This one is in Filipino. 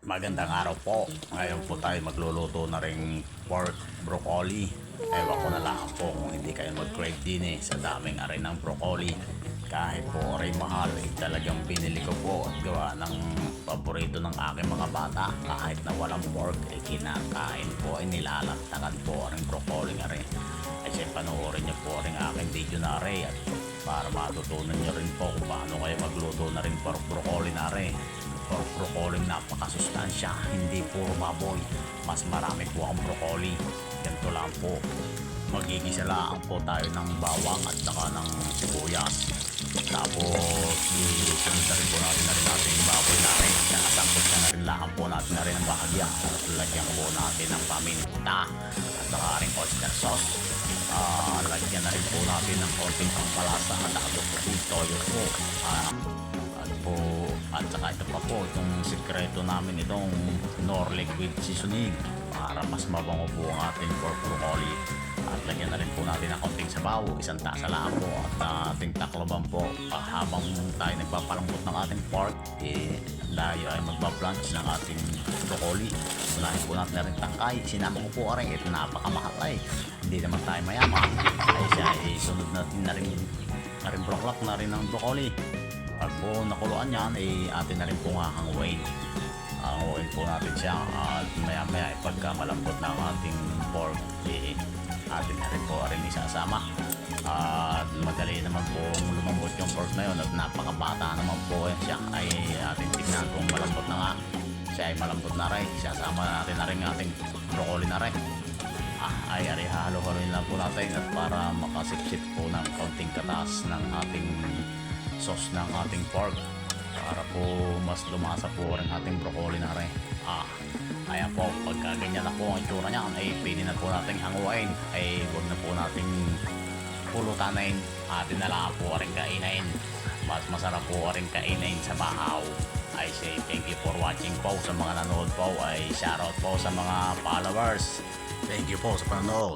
Magandang araw po. Ngayon po tayo magluluto na rin pork broccoli. Ewan ko na lang po kung hindi kayo mag-crave din eh sa daming arin ng broccoli. Kahit po rin mahal, eh, talagang pinili ko po at gawa ng paborito ng aking mga bata. Kahit na walang pork, eh, kinakain po ay nilalantakan po rin broccoli nga rin. Kasi panoorin niyo po rin aking video na rin at para matutunan niyo rin po kung paano kayo magluto na rin pork broccoli na rin pork broccoli napakasustansya hindi puro baboy. Mas marami po ang broccoli ganito lang po. Magigisa lang po tayo ng bawang at saka ng sibuyas. Tapos isunod na rin po natin na rin natin yung baboy natin. Nakasangkot na rin lang po natin na rin ang bahagya. At lagyan po natin ng paminta at saka rin oyster sauce. Ah, lagyan na rin po natin ng konting pampalasa at saka po Ah, at po at saka ito pa po itong sikreto namin itong nor liquid seasoning para mas mabango po ang ating pork broccoli sabaw isang tasa lang po. At uh, ating takloban po Ah, habang tayo nagpapalambot ng ating pork eh, tayo ay magpa-plunge ng ating broccoli. Unahin po natin na rin tangkay. Sinama ko po rin. Ito napakamahal ay hindi naman tayo mayaman. Ay siya ay sunod natin na rin na rin broccoli na rin ng broccoli. Pag po nakuluan yan, eh, atin na rin po nga hanguin. Po natin siya. At maya maya eh, pagka malambot na ating pork, eh, atin na rin po rin isasama. At madali naman po lumambot yung pork na yun at napakabata naman po yan siya ay atin tignan kung malambot na nga. Siya ay malambot na rin. Isasama natin na rin ating broccoli na rin. Ah, ay ari halo-haloin lang po natin at para makasipsip po ng kaunting katas ng ating sauce ng ating pork para po mas lumasa po rin ating broccoli na rin. Ah, ayan po, pagka ganyan na po ang itsura niya, ay pili na po nating hanguin. Ay wag na po nating pulutanin. Atin na lang po rin kainin. Mas masarap po rin kainin sa bahaw. I say thank you for watching po sa mga nanood po. Ay shoutout po sa mga followers. Thank you po sa panonood.